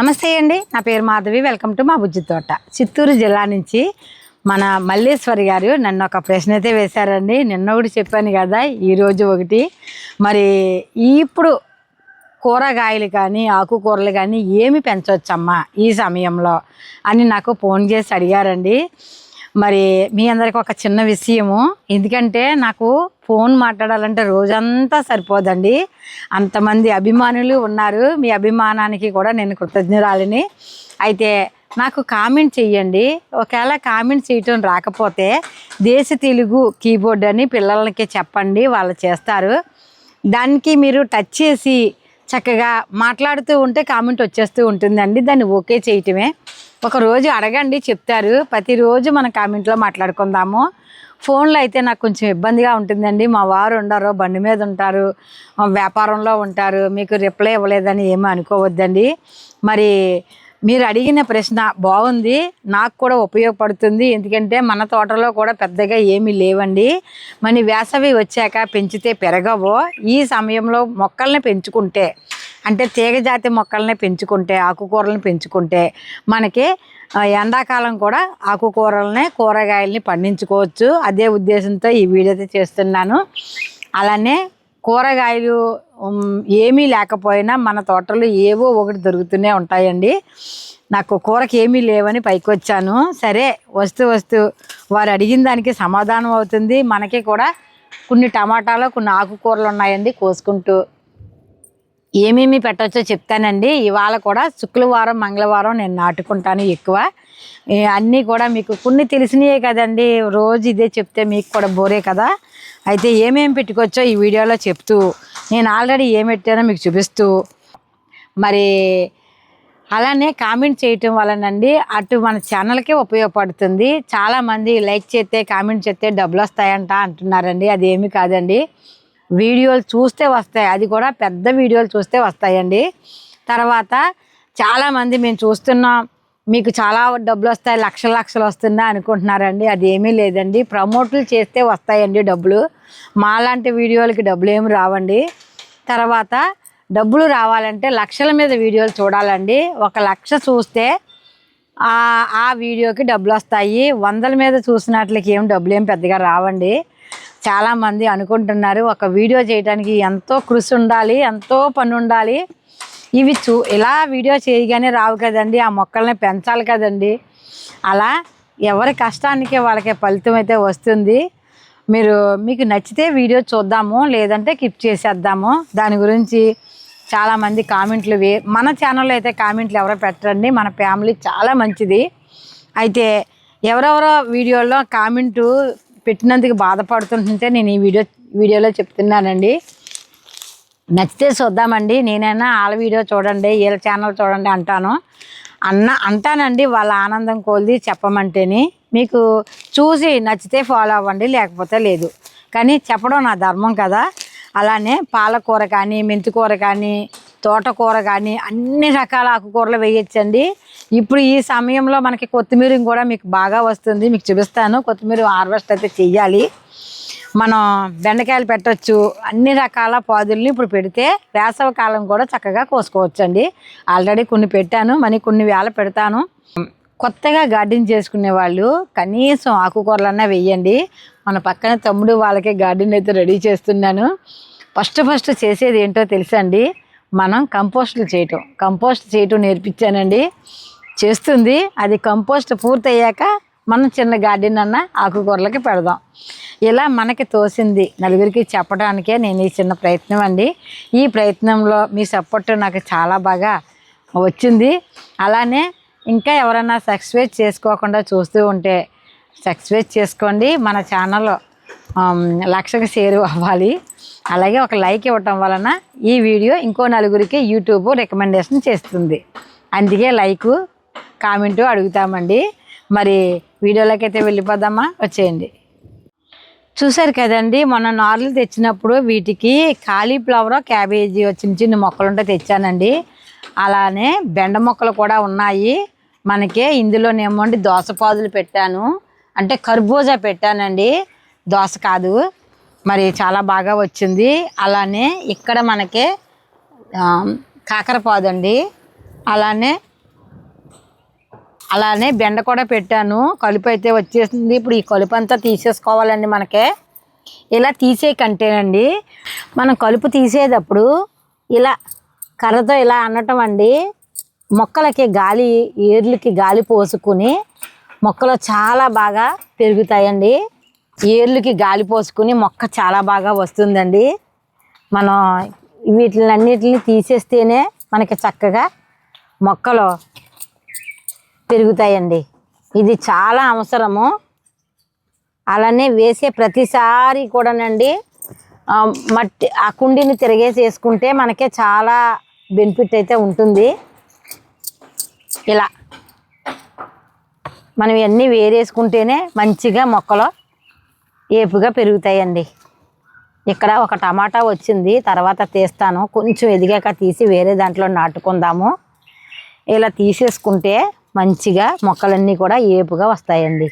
నమస్తే అండి. నా పేరు మాధవి. వెల్కమ్ టు మా బుజ్జి తోట. చిత్తూరు జిల్లా నుంచి మన మల్లేశ్వరి గారు నన్ను ఒక ప్రశ్న అయితే వేశారండి. నిన్న ఒకటి చెప్పాను కదా ఈరోజు ఒకటి. మరి ఇప్పుడు కూరగాయలు కానీ ఆకుకూరలు కానీ ఏమి పెంచవచ్చమ్మా ఈ సమయంలో అని నాకు ఫోన్ చేసి అడిగారండి. మరి మీ అందరికి ఒక చిన్న విషయము. ఎందుకంటే నాకు ఫోన్ మాట్లాడాలంటే రోజంతా సరిపోదండి. అంతమంది అభిమానులు ఉన్నారు. మీ అభిమానానికి కూడా నేను కృతజ్ఞురాలిని. అయితే నాకు కామెంట్ చెయ్యండి. ఒకవేళ కామెంట్ చేయటం రాకపోతే దేశ తెలుగు కీబోర్డ్ అని పిల్లలకి చెప్పండి. వాళ్ళు చేస్తారు. దానికి మీరు టచ్ చేసి చక్కగా మాట్లాడుతూ ఉంటే కామెంట్ వచ్చేస్తూ ఉంటుందండి. దాన్ని ఓకే చేయటమే. ఒక రోజు అడగండి చెప్తారు. ప్రతిరోజు మన కామెంట్లో మాట్లాడుకుందాము. ఫోన్లో అయితే నాకు కొంచెం ఇబ్బందిగా ఉంటుందండి. మా వారు ఉండరు బండి మీద ఉంటారు వ్యాపారంలో ఉంటారు. మీకు రిప్లై ఇవ్వలేదని ఏమీ అనుకోవద్దండి. మరి మీరు అడిగిన ప్రశ్న బాగుంది నాకు కూడా ఉపయోగపడుతుంది. ఎందుకంటే మన తోటలో కూడా పెద్దగా ఏమీ లేవండి. మరి వేసవి వచ్చాక పెంచితే పెరగవో ఈ సమయంలో మొక్కల్ని పెంచుకుంటే అంటే తీగజాతి మొక్కల్ని పెంచుకుంటే ఆకుకూరలను పెంచుకుంటే మనకి ఎండాకాలం కూడా ఆకుకూరల్ని కూరగాయల్ని పండించుకోవచ్చు. అదే ఉద్దేశంతో ఈ వీడియో అయితే చేస్తున్నాను. అలానే కూరగాయలు ఏమీ లేకపోయినా మన తోటలో ఏవో ఒకటి దొరుకుతూనే ఉంటాయండి. నాకు కూరకి ఏమీ లేవని పైకి వచ్చాను సరే వస్తూ వస్తూ వారు అడిగిన దానికి సమాధానం అవుతుంది. మనకి కూడా కొన్ని టమాటాలు కొన్ని ఆకుకూరలు ఉన్నాయండి కోసుకుంటూ. ఏమేమి పెట్టవచ్చో చెప్తానండి. ఇవాళ కూడా శుక్రవారం మంగళవారం నేను నాటుకుంటాను ఎక్కువ. అన్నీ కూడా మీకు కొన్ని తెలిసినయే కదండి. రోజు ఇదే చెప్తే మీకు కూడా బోరే కదా. అయితే ఏమేమి పెట్టుకోవచ్చో ఈ వీడియోలో చెప్తూ నేను ఆల్రెడీ ఏం పెట్టానో మీకు చూపిస్తూ మరి అలానే కామెంట్ చేయటం వలనండి అటు మన ఛానల్కే ఉపయోగపడుతుంది. చాలామంది లైక్ చేస్తే కామెంట్ చేస్తే డబ్బులు వస్తాయంట అంటున్నారండి. అది ఏమి కాదండి. వీడియోలు చూస్తే వస్తాయి. అది కూడా పెద్ద వీడియోలు చూస్తే వస్తాయండి. తర్వాత చాలామంది మేము చూస్తున్నాం. మీకు చాలా డబ్బులు వస్తాయి లక్షల లక్షలు వస్తుందా అనుకుంటున్నారండి. అది ఏమీ లేదండి. ప్రమోట్లు చేస్తే వస్తాయండి డబ్బులు. మాలాంటి వీడియోలకి డబ్బులు ఏమి రావండి. తర్వాత డబ్బులు రావాలంటే లక్షల మీద వీడియోలు చూడాలండి. ఒక లక్ష చూస్తే ఆ ఆ వీడియోకి డబ్బులు వస్తాయి. వందల మీద చూసినట్లకి ఏం డబ్బులు ఏం పెద్దగా రావండి. చాలామంది అనుకుంటున్నారు ఒక వీడియో చేయడానికి ఎంతో కృషి ఉండాలి ఎంతో పని ఉండాలి. ఇవి చూ ఇలా వీడియో చేయగానే రావు కదండి ఆ మొక్కల్ని పెంచాలి కదండి. అలా ఎవరి కష్టానికి వాళ్ళకి ఫలితం అయితే వస్తుంది. మీరు మీకు నచ్చితే వీడియో చూద్దాము లేదంటే కిప్ చేసేద్దాము. దాని గురించి చాలామంది కామెంట్లు వే మన ఛానల్లో అయితే కామెంట్లు ఎవరో పెట్టరండి మన ఫ్యామిలీ చాలా మంచిది. అయితే ఎవరెవరో వీడియోలో కామెంటు పెట్టినందుకు బాధపడుతుంటుంటే నేను ఈ వీడియో వీడియోలో చెప్తున్నానండి. నచ్చితే చూద్దామండి. నేనైనా వాళ్ళ వీడియో చూడండి వీళ్ళ ఛానల్ చూడండి అంటాను. అన్న అంటానండి వాళ్ళ ఆనందం కొలిది చెప్పమంటేని. మీకు చూసి నచ్చితే ఫాలో అవ్వండి లేకపోతే లేదు. కానీ చెప్పడం నా ధర్మం కదా. అలానే పాలకూర కానీ మెంతికూర కానీ తోటకూర కానీ అన్ని రకాల ఆకుకూరలు వేయచ్చండి. ఇప్పుడు ఈ సమయంలో మనకి కొత్తిమీర కూడా మీకు బాగా వస్తుంది. మీకు చూపిస్తాను. కొత్తిమీర హార్వెస్ట్ అయితే చెయ్యాలి. మనం బెండకాయలు పెట్టచ్చు అన్ని రకాల పాదుల్ని ఇప్పుడు పెడితే వేసవి కాలం కూడా చక్కగా కోసుకోవచ్చు అండి ఆల్రెడీ కొన్ని పెట్టాను మరి కొన్ని వేల పెడతాను. కొత్తగా గార్డెన్ చేసుకునే వాళ్ళు కనీసం ఆకుకూరలన్నా వెయ్యండి మన పక్కన తమ్ముడు వాళ్ళకి గార్డెన్ అయితే రెడీ చేస్తున్నాను. ఫస్ట్ ఫస్ట్ చేసేది ఏంటో తెలుసండి? మనం కంపోస్టులు చేయటం. కంపోస్ట్ చేయటం నేర్పించానండి. చేస్తుంది. అది కంపోస్ట్ పూర్తయ్యాక మనం చిన్న గార్డెన్ అన్న ఆకుకూరలకి పెడదాం. ఇలా మనకి తోసింది నలుగురికి చెప్పడానికే నేను ఈ చిన్న ప్రయత్నం అండి. ఈ ప్రయత్నంలో మీ సపోర్ట్ నాకు చాలా బాగా వచ్చింది. అలానే ఇంకా ఎవరైనా సబ్స్క్రైబ్ చేసుకోకుండా చూస్తూ ఉంటే సబ్స్క్రైబ్ చేసుకోండి. మన ఛానల్ లక్షకు షేర్ అవ్వాలి. అలాగే ఒక లైక్ ఇవ్వటం వలన ఈ వీడియో ఇంకో నలుగురికి యూట్యూబ్ రికమెండేషన్ చేస్తుంది. అందుకే లైకు కామెంటు అడుగుతామండి. మరి వీడియోలోకి అయితే వెళ్ళిపోదామా? వచ్చేయండి. చూసారు కదండి మొన్న నార్లు తెచ్చినప్పుడు వీటికి కాలీఫ్లవర్ క్యాబేజీ చిన్న చిన్న మొక్కలు ఉంటే తెచ్చానండి. అలానే బెండ మొక్కలు కూడా ఉన్నాయి. మనకి ఇందులోనేమో అండి దోసపాదులు పెట్టాను. అంటే కర్బూజా పెట్టానండి. దోస కాదు మరి చాలా బాగా వచ్చింది. అలానే ఇక్కడ మనకి కాకరపాదు అండి అలానే అలానే బెండ కూడా పెట్టాను. కలుపు అయితే వచ్చేసింది. ఇప్పుడు ఈ కలుపు అంతా తీసేసుకోవాలండి మనకే. ఇలా తీసే కంటేనండి మనం కలుపు తీసేటప్పుడు ఇలా కర్రతో ఇలా అనటం అండి. మొక్కలకి గాలి ఏర్లకి గాలి పోసుకుని మొక్కలు చాలా బాగా పెరుగుతాయండి. ఏర్లకి గాలి పోసుకుని మొక్క చాలా బాగా వస్తుందండి. మనం వీటిని అన్నిటిని తీసేస్తేనే మనకి చక్కగా మొక్కలు పెరుగుతాయండి ఇది చాలా అవసరము. అలానే వేసే ప్రతిసారి కూడానండి మట్టి ఆ కుండీని తిరిగేసి వేసుకుంటే మనకే చాలా బెనిఫిట్ అయితే ఉంటుంది. ఇలా. మనం ఇవన్నీ వేరేసుకుంటేనే మంచిగా మొక్కలు ఏపుగా పెరుగుతాయండి. ఇక్కడ ఒక టమాటా వచ్చింది తర్వాత తీస్తాను. కొంచెం ఎదిగాక తీసి వేరే దాంట్లో నాటుకుందాము. ఇలా తీసేసుకుంటే మంచిగా మొక్కలన్నీ కూడా ఏపుగా వస్తాయండి.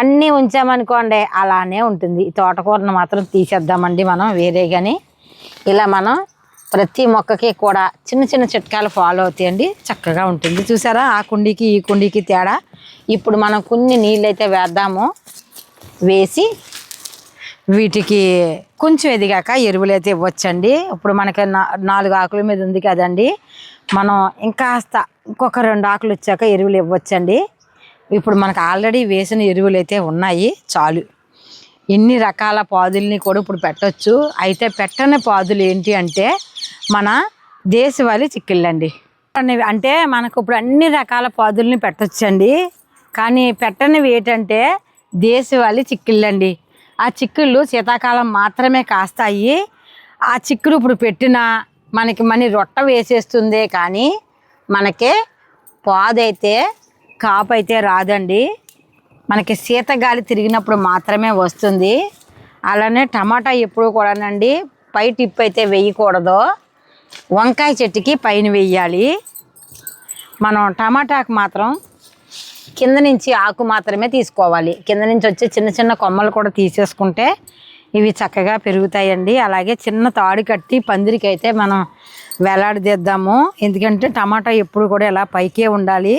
అన్నీ ఉంచామనుకోండి అలానే ఉంటుంది. తోటకూరను మాత్రం తీసేద్దామండి మనం వేరే కానీ ఇలా మనం ప్రతి మొక్కకి కూడా చిన్న చిన్న చిట్కాలు ఫాలో అవుతాయండి. చక్కగా ఉంటుంది. చూసారా? ఆ కుండీకి ఈ కుండీకి తేడా. ఇప్పుడు మనం కొన్ని నీళ్ళు అయితే వేద్దాము. వేసి వీటికి కొంచెం ఎదిగాక ఎరువులు అయితే ఇవ్వచ్చండి. ఇప్పుడు మనకి నాలుగు ఆకుల మీద ఉంది కదండి. మనం ఇంకాస్త ఇంకొక రెండు ఆకులు వచ్చాక ఎరువులు ఇవ్వచ్చండి. ఇప్పుడు మనకు ఆల్రెడీ వేసిన ఎరువులు అయితే ఉన్నాయి చాలు. ఎన్ని రకాల పాదుల్ని కూడా ఇప్పుడు పెట్టవచ్చు అయితే పెట్టని పాదులు ఏంటి అంటే మన దేశవాళీ చిక్కిళ్ళండి. అంటే మనకు ఇప్పుడు అన్ని రకాల పాదుల్ని పెట్టొచ్చండి. కానీ పెట్టనివి ఏంటంటే దేశవాళీ చిక్కిళ్ళండి. ఆ చిక్కుళ్ళు శీతాకాలం మాత్రమే కాస్తాయి. ఆ చిక్కులు ఇప్పుడు పెట్టినా మనకి మనీ రొట్ట వేసేస్తుందే కానీ మనకి పాదైతే కాపు అయితే రాదండి. మనకి శీతగాలి తిరిగినప్పుడు మాత్రమే వస్తుంది. అలానే టమాటా ఎప్పుడు కూడానండి పై టిప్ అయితే వేయకూడదు. వంకాయ చెట్టుకి పైన వేయాలి. మనం టమాటాకు మాత్రం కింద నుంచి ఆకు మాత్రమే తీసుకోవాలి. కింద నుంచి వచ్చే చిన్న చిన్న కొమ్మలు కూడా తీసేసుకుంటే ఇవి చక్కగా పెరుగుతాయండి. అలాగే చిన్న తాడు కట్టి పందిరికి అయితే మనం వేలాడదీద్దాము. ఎందుకంటే టమాటా ఎప్పుడు కూడా ఇలా పైకే ఉండాలి.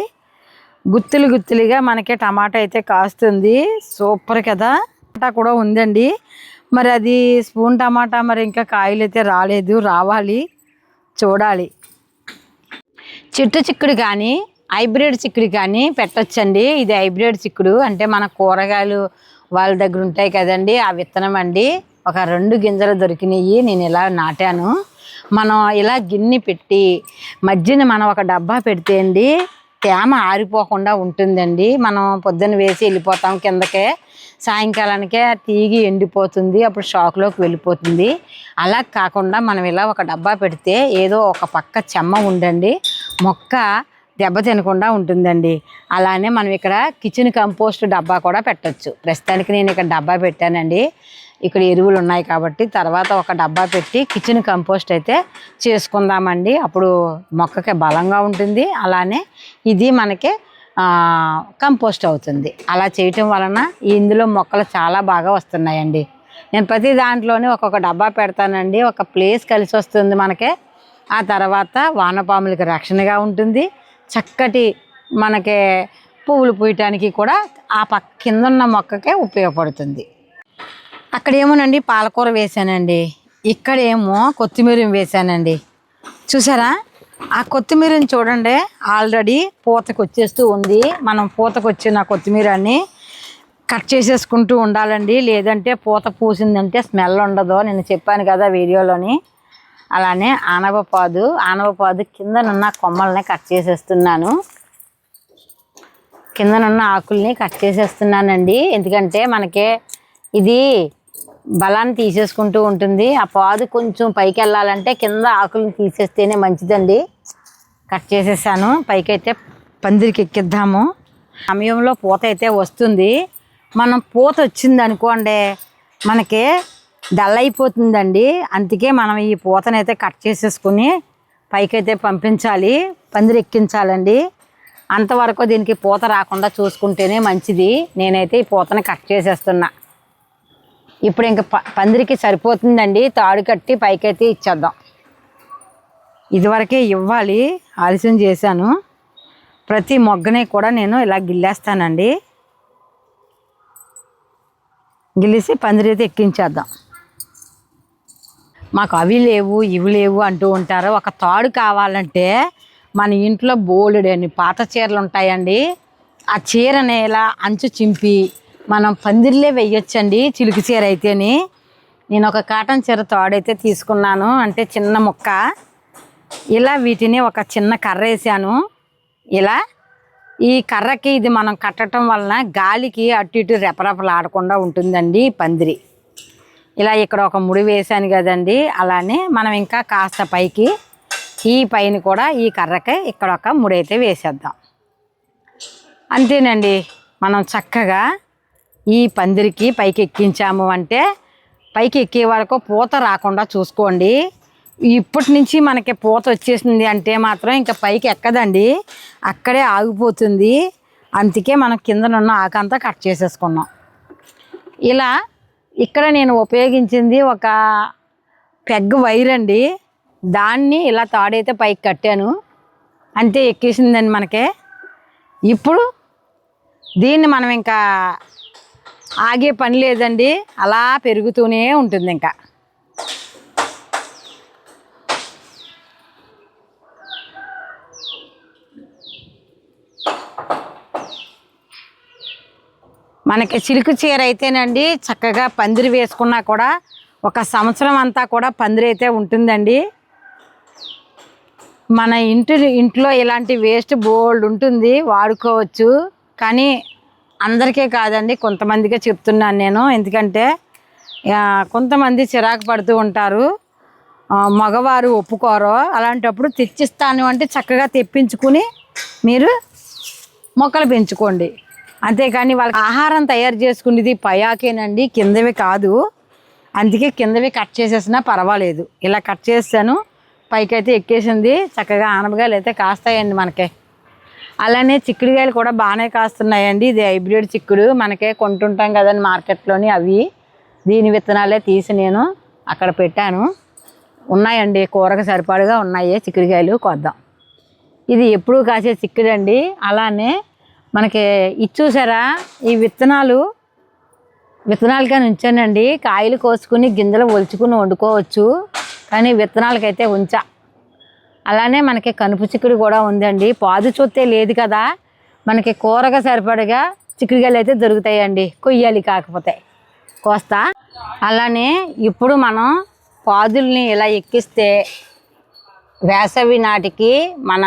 గుత్తులు గుత్తులుగా మనకి టమాటా అయితే కాస్తుంది. సూపర్ కదా. టమాటా కూడా ఉందండి. మరి అది స్పూన్ టమాటా మరి ఇంకా కాయలు అయితే రాలేదు. రావాలి. చూడాలి. చిట్టు చిక్కుడు కానీ హైబ్రిడ్ చిక్కుడు కానీ పెట్టచ్చండి. ఇది హైబ్రిడ్ చిక్కుడు. అంటే మన కూరగాయలు వాళ్ళ దగ్గర ఉంటాయి కదండి. ఆ విత్తనం అండి. ఒక రెండు గింజలు దొరికినాయి. నేను ఇలా నాటాను. మనం ఇలా గిన్నె పెట్టి మధ్యన మనం ఒక డబ్బా పెడితే అండి తేమ ఆరిపోకుండా ఉంటుందండి. మనం పొద్దున్న వేసి వెళ్ళిపోతాం కిందకే. సాయంకాలానికే తీగి ఎండిపోతుంది. అప్పుడు షాక్లోకి వెళ్ళిపోతుంది. అలా కాకుండా మనం ఇలా ఒక డబ్బా పెడితే ఏదో ఒక పక్క చెమ్మ ఉండండి మొక్క దెబ్బ తినకుండా ఉంటుందండి. అలానే మనం ఇక్కడ కిచెన్ కంపోస్ట్ డబ్బా కూడా పెట్టచ్చు. ప్రస్తుతానికి నేను ఇక్కడ డబ్బా పెట్టానండి. ఇక్కడ ఎరువులు ఉన్నాయి కాబట్టి తర్వాత ఒక డబ్బా పెట్టి కిచెన్ కంపోస్ట్ అయితే చేసుకుందామండి. అప్పుడు మొక్కకి బలంగా ఉంటుంది. అలానే ఇది మనకి కంపోస్ట్ అవుతుంది. అలా చేయటం వలన ఇందులో మొక్కలు చాలా బాగా వస్తున్నాయండి. నేను ప్రతి దాంట్లోనే ఒక్కొక్క డబ్బా పెడతానండి. ఒక ప్లేస్ కలిసి వస్తుంది మనకి. ఆ తర్వాత వానపాములకి రక్షణగా ఉంటుంది. చక్కటి మనకి పువ్వులు పూయటానికి కూడా ఆ పక్క కింద ఉన్న మొక్కకే ఉపయోగపడుతుంది. అక్కడ ఏమోనండి పాలకూర వేసానండి ఇక్కడేమో కొత్తిమీర వేసానండి చూసారా? ఆ కొత్తిమీరని చూడండి. ఆల్రెడీ పూతకు వచ్చేస్తూ ఉంది. మనం పూతకు వచ్చిన కొత్తిమీరని కట్ చేసేసుకుంటూ ఉండాలండి. లేదంటే పూత పూసిందంటే స్మెల్ ఉండదు. నేను చెప్పాను కదా వీడియోలోని. అలానే ఆనవపాదు ఆనవపాదు కిందనున్న కొమ్మల్ని కట్ చేసేస్తున్నాను. కిందనున్న ఆకుల్ని కట్ చేసేస్తున్నానండి. ఎందుకంటే మనకి ఇది బలాన్ని తీసేసుకుంటూ ఉంటుంది. ఆ పాదు కొంచెం పైకి వెళ్ళాలంటే కింద ఆకులను తీసేస్తేనే మంచిదండి. కట్ చేసేసాను. పైకి అయితే పందిరికి ఎక్కిద్దాము. సమయంలో పూత అయితే వస్తుంది. మనం పూత వచ్చింది అనుకోండి మనకి డల్ అయిపోతుందండి. అందుకే మనం ఈ పూతనైతే కట్ చేసేసుకుని పైకైతే పంపించాలి. పందిరి ఎక్కించాలండి. అంతవరకు దీనికి పూత రాకుండా చూసుకుంటేనే మంచిది. నేనైతే ఈ పూతని కట్ చేసేస్తున్నా. ఇప్పుడు ఇంకా ప- పందిరికి సరిపోతుందండి. తాడు కట్టి పైకైతే ఇచ్చేద్దాం. ఇదివరకే ఇవ్వాలి. ఆలస్యం చేశాను. ప్రతి మొగ్గని కూడా నేను ఇలా గిల్లేస్తానండి. గిల్లేసి పందిరైతే ఎక్కించేద్దాం. మాకు అవి లేవు ఇవి లేవు అంటూ ఉంటారు. ఒక తాడు కావాలంటే మన ఇంట్లో బోలెడని పాత చీరలు ఉంటాయండి ఆ చీరని ఇలా అంచు చింపి మనం పందిర్లే వెయ్యొచ్చండి చిలుకు చీర అయితేని. నేను ఒక కాటన్ చీర తాడైతే తీసుకున్నాను అంటే చిన్న ముక్క. ఇలా వీటిని ఒక చిన్న కర్ర వేసాను. ఇలా ఈ కర్రకి ఇది మనం కట్టడం వలన గాలికి అటు ఇటు రెపరెపలాడకుండా ఉంటుందండి పందిరి. ఇలా ఇక్కడ ఒక ముడి వేసాను కదండి. అలానే మనం ఇంకా కాస్త పైకి ఈ పైన కూడా ఈ కర్రకి ఇక్కడ ఒక ముడి అయితే వేసేద్దాం. అంతేనండి మనం చక్కగా ఈ పందిరికి పైకి ఎక్కించాము అంటే పైకి ఎక్కే వరకు పూత రాకుండా చూసుకోండి. ఇప్పటి నుంచి మనకి పూత వచ్చేసింది అంటే మాత్రం ఇంకా పైకి ఎక్కదండి అక్కడే ఆగిపోతుంది. అందుకే మనం కిందనున్న ఆకంతా కట్ చేసేసుకున్నాం. ఇలా ఇక్కడ నేను ఉపయోగించింది ఒక పెగ్ వైర్ అండి. దాన్ని ఇలా తాడైతే పైకి కట్టాను. అంతే ఎక్కేసిందండి మనకి. ఇప్పుడు దీన్ని మనం ఇంకా ఆగే పని లేదండి. అలా పెరుగుతూనే ఉంటుంది ఇంకా మనకి చిలుకు చీర అయితేనండి చక్కగా పందిరి వేసుకున్నా కూడా ఒక సంవత్సరం అంతా కూడా పందిరి అయితే ఉంటుందండి. మన ఇంటి ఇంట్లో ఇలాంటి వేస్ట్ బోల్డ్ ఉంటుంది వాడుకోవచ్చు. కానీ అందరికీ కాదండి కొంతమందికే చెప్తున్నాను నేను. ఎందుకంటే కొంతమంది చిరాకు పడుతూ ఉంటారు. మగవారు ఒప్పుకోరు. అలాంటప్పుడు తెచ్చిస్తాను అంటే చక్కగా తెప్పించుకుని మీరు మొక్కలు పెంచుకోండి. అంతేకాని వాళ్ళకి ఆహారం తయారు చేసుకునేది పయాకేనండి కిందవి కాదు. అందుకే కిందవి కట్ చేసేసినా పర్వాలేదు. ఇలా కట్ చేస్తాను పైకైతే ఎక్కేసింది చక్కగా ఆనపకాయలు అయితే కాస్తాయండి మనకి. అలానే చిక్కుడుకాయలు కూడా బాగానే కాస్తున్నాయండి. ఇది హైబ్రిడ్ చిక్కుడు మనకే కొంటుంటాం కదండి మార్కెట్లోని అవి. దీని విత్తనాలే తీసి నేను అక్కడ పెట్టాను. ఉన్నాయండి కూరకు సరిపడగా ఉన్నాయి చిక్కుడుకాయలు కొద్దాం. ఇది ఎప్పుడు కాసే చిక్కుడండి. అలానే మనకి ఇది చూసారా? ఈ విత్తనాలు విత్తనాలకే ఉంచానండి కాయలు కోసుకుని గింజలు ఒలుచుకుని వండుకోవచ్చు. కానీ విత్తనాలకైతే ఉంచా. అలానే మనకి కనుపు చిక్కుడు కూడా ఉందండి. పాదు చూస్తే లేదు కదా. మనకి కూరగా సరిపడగా చిక్కుడుగాయలు అయితే దొరుకుతాయండి. కొయ్యాలి కాకపోతే. కోస్తా. అలానే ఇప్పుడు మనం పాదుల్ని ఇలా ఎక్కిస్తే వేసవి నాటికి మన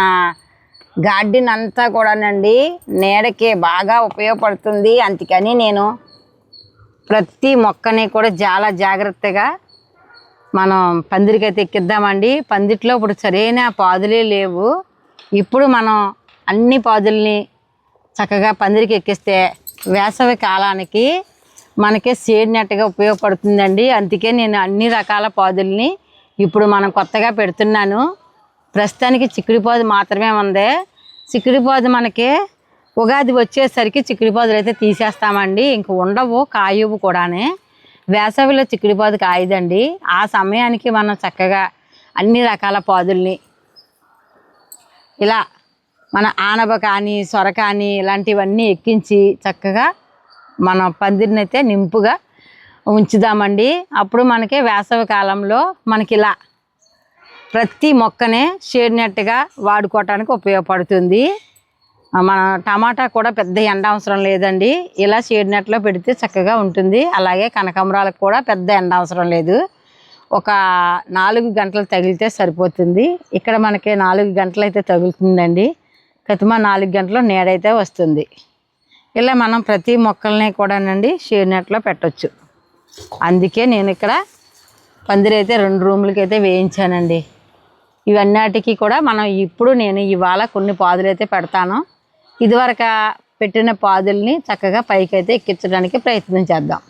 గార్డెన్ అంతా కూడానండి నీడకి బాగా ఉపయోగపడుతుంది. అందుకని నేను ప్రతి మొక్కని కూడా చాలా జాగ్రత్తగా మనం పందిరికైతే ఎక్కిద్దామండి. పందిట్లో ఇప్పుడు సరైన పాదులే లేవు. ఇప్పుడు మనం అన్ని పాదుల్ని చక్కగా పందిరికి ఎక్కిస్తే వేసవి కాలానికి మనకి సేడ్ నెట్గా ఉపయోగపడుతుందండి. అందుకే నేను అన్ని రకాల పాదుల్ని ఇప్పుడు మనం కొత్తగా పెడుతున్నాను. ప్రస్తుతానికి చిక్కుడు పాదు మాత్రమే ఉంది. చిక్కుడు పాదు మనకి ఉగాది వచ్చేసరికి చిక్కుడు పాదులు అయితే తీసేస్తామండి. ఇంక ఉండవు కాయవు కూడానే. వేసవిలో చిక్కుడు పాదు కాయదండి. ఆ సమయానికి మనం చక్కగా అన్ని రకాల పాదుల్ని ఇలా మన ఆనప కానీ సొర కానీ ఇలాంటివన్నీ ఎక్కించి చక్కగా మన పందిరిని అయితే నింపుగా ఉంచుదామండి. అప్పుడు మనకి వేసవి కాలంలో మనకి ఇలా ప్రతి మొక్కనే షేడ్ నెట్గా వాడుకోవటానికి ఉపయోగపడుతుంది. మన టమాటా కూడా పెద్ద ఎండ అవసరం లేదండి. ఇలా షేడ్ నెట్లో పెడితే చక్కగా ఉంటుంది. అలాగే కనకాంబరాలకు కూడా పెద్ద ఎండ అవసరం లేదు. ఒక నాలుగు గంటలు తగిలితే సరిపోతుంది. ఇక్కడ మనకి నాలుగు గంటలు అయితే తగులుతుందండి. కతిమ నాలుగు గంటలు నీడైతే వస్తుంది. ఇలా మనం ప్రతి మొక్కల్ని కూడానండి షేడ్ నెట్లో పెట్టొచ్చు. అందుకే నేను ఇక్కడ పందిరైతే రెండు రూములకి అయితే వేయించానండి. ఇవన్నిటికీ కూడా మనం ఇప్పుడు నేను ఇవాళ కొన్ని పాదులు అయితే పెడతాను. ఇదివరకు పెట్టిన పాదుల్ని చక్కగా పైకి అయితే ఎక్కించడానికి ప్రయత్నం చేద్దాం.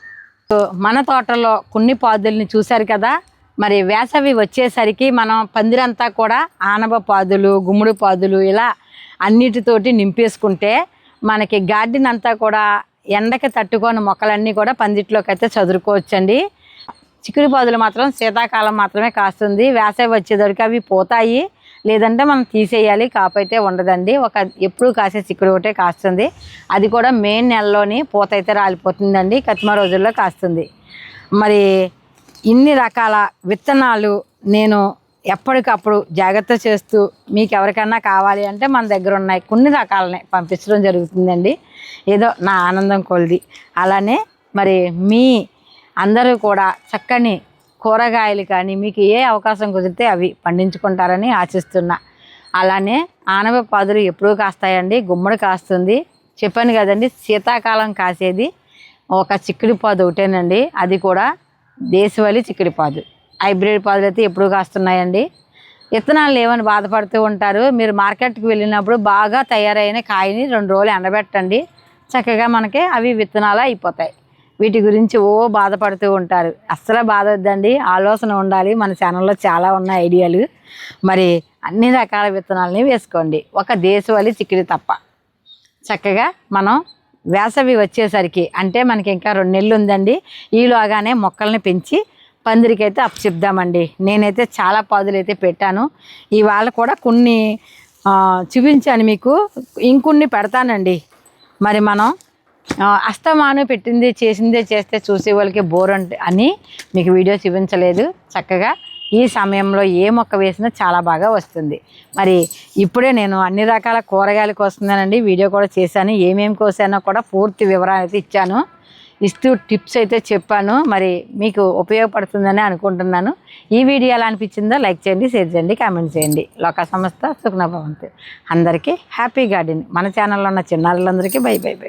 సో మన తోటలో కొన్ని పాదుల్ని చూశారు కదా? మరి వేసవి వచ్చేసరికి మనం పందిరంతా కూడా ఆనవ పాదులు గుమ్మడి పాదులు ఇలా అన్నిటితోటి నింపేసుకుంటే మనకి గార్డెన్ అంతా కూడా ఎండకి తట్టుకొని మొక్కలన్నీ కూడా పందిట్లోకి అయితే చదురుకోవచ్చండి. చిక్కుడు పాదులు మాత్రం శీతాకాలం మాత్రమే కాస్తుంది. వేసవి వచ్చేసరికి అవి పోతాయి. లేదంటే మనం తీసేయాలి. కాపైతే ఉండదండి. ఒక ఎప్పుడు కాసే చిక్కుడు ఒకటే కాస్తుంది. అది కూడా మే నెలలోని పూత అయితే రాలిపోతుందండి. కత్తిమ రోజుల్లో కాస్తుంది. మరి ఇన్ని రకాల విత్తనాలు నేను ఎప్పటికప్పుడు జాగ్రత్త చేస్తూ మీకు ఎవరికైనా కావాలి అంటే మన దగ్గర ఉన్నాయి. కొన్ని రకాలనే పంపించడం జరుగుతుందండి. ఏదో నా ఆనందం కొలిది. అలానే మరి మీ అందరూ కూడా చక్కని కూరగాయలు కానీ మీకు ఏ అవకాశం కుదిరితే అవి పండించుకుంటారని ఆశిస్తున్నా. అలానే ఆనవ పాదులు ఎప్పుడూ కాస్తాయండి గుమ్మడి కాస్తుంది. చెప్పాను కదండి శీతాకాలం కాసేది ఒక చిక్కుడు పాదు ఒకటేనండి అది కూడా దేశవాళీ చిక్కుడు పాదు. హైబ్రిడ్ పాదులు అయితే ఎప్పుడు కాస్తున్నాయండి. విత్తనాలు లేవని బాధపడుతూ ఉంటారు. మీరు మార్కెట్కి వెళ్ళినప్పుడు బాగా తయారైన కాయని రెండు రోజులు ఎండబెట్టండి. చక్కగా మనకి అవి విత్తనాలు అయిపోతాయి. వీటి గురించి ఓ బాధపడుతూ ఉంటారు. అస్సలు బాధ వద్దండి ఆలోచన ఉండాలి. మన ఛానల్లో చాలా ఉన్న ఐడియాలు. మరి అన్ని రకాల విత్తనాలని వేసుకోండి. ఒక దేశవాళి చిక్కుడు తప్ప. చక్కగా మనం వేసవి వచ్చేసరికి అంటే మనకి ఇంకా రెండు నెలలు ఉందండి. ఈలోగానే మొక్కల్ని పెంచి పందిరికైతే అప్పచెప్దామండి. నేనైతే చాలా పాదులు అయితే పెట్టాను. ఇవాళ కూడా కొన్ని చూపించాను మీకు. ఇంకొన్ని పెడతానండి. మరి మనం అస్తమాను పెట్టింది చేసిందే చేస్తే చూసే వాళ్ళకి బోర్ అంటే అని మీకు వీడియో చూపించలేదు చక్కగా. ఈ సమయంలో ఏ మొక్క వేసినా చాలా బాగా వస్తుంది. మరి ఇప్పుడే నేను అన్ని రకాల కూరగాయలు కోస్తున్నానండి వీడియో కూడా చేశాను. ఏమేమి కోసానో కూడా పూర్తి వివరాలు అయితే ఇచ్చాను. ఇస్తూ టిప్స్ అయితే చెప్పాను. మరి మీకు ఉపయోగపడుతుందని అనుకుంటున్నాను. ఈ వీడియో ఎలా అనిపించిందో లైక్ చేయండి షేర్ చేయండి కామెంట్ చేయండి. లోక సంస్థ సుఖన అందరికీ హ్యాపీ గార్డెన్. మన ఛానల్లో ఉన్న చిన్నారులందరికీ బై బై బై.